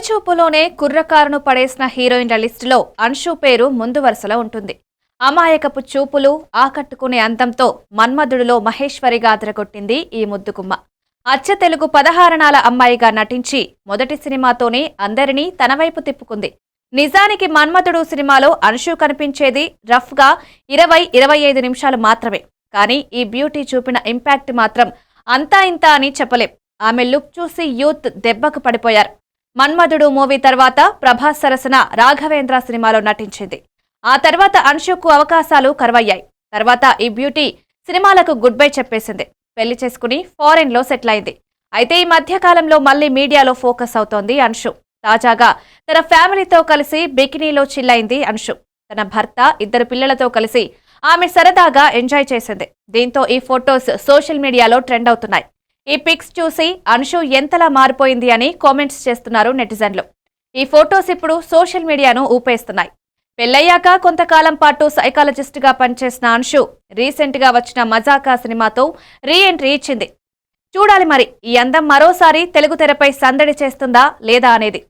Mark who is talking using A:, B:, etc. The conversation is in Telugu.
A: పైచూపులోనే చూపులోనే కుర్రకారును పడేసిన హీరోయిన్ల లిస్టులో అన్షు పేరు ముందు వరుసలో ఉంటుంది. అమాయకపు చూపులు ఆకట్టుకునే అందంతో మన్మధుడిలో మహేశ్వరిగా అదరగొట్టింది ఈ ముద్దుకుమ్మ అచ్చ తెలుగు పదహారణాల అమ్మాయిగా నటించి మొదటి సినిమాతోనే అందరినీ తన వైపు తిప్పుకుంది. నిజానికి మన్మధుడు సినిమాలో అన్షు కనిపించేది రఫ్గా ఇరవై ఇరవై ఐదు నిమిషాలు మాత్రమే. కానీ ఈ బ్యూటీ చూపిన ఇంపాక్ట్ మాత్రం అంతా ఇంత అని చెప్పలేం. ఆమె లుక్ చూసి యూత్ దెబ్బకు పడిపోయారు. మన్మధుడు మూవీ తర్వాత ప్రభాస్ సరసన రాఘవేంద్ర సినిమాలో నటించింది. ఆ తర్వాత అన్షుకు అవకాశాలు కరువయ్యాయి. తర్వాత ఈ బ్యూటీ సినిమాలకు గుడ్ బై చెప్పేసింది. పెళ్ళి చేసుకుని ఫారెన్లో సెటిల్ అయింది అయితే ఈ మధ్య కాలంలో మళ్ళీ మీడియాలో ఫోకస్ అవుతోంది అన్షు. తాజాగా తన ఫ్యామిలీతో కలిసి బికినీలో చిల్లైంది అన్షు. తన భర్త ఇద్దరు పిల్లలతో కలిసి ఆమె సరదాగా ఎంజాయ్ చేసింది. దీంతో ఈ ఫొటోస్ సోషల్ మీడియాలో ట్రెండ్ అవుతున్నాయి. ఈ పిక్స్ చూసి అన్షు ఎంతలా మారిపోయింది అని కామెంట్స్ చేస్తున్నారు నెటిజన్లు. ఈ ఫొటోస్ ఇప్పుడు సోషల్ మీడియాను ఊపేస్తున్నాయి. పెళ్ళయ్యాక కొంతకాలం పాటు సైకాలజిస్ట్గా పనిచేసిన అన్షు రీసెంట్గా వచ్చిన మజాకా సినిమాతో రీ ఎంట్రీ ఇచ్చింది. చూడాలి మరి ఈ అందం మరోసారి తెలుగు తెరపై సందడి చేస్తుందా లేదా అనేది.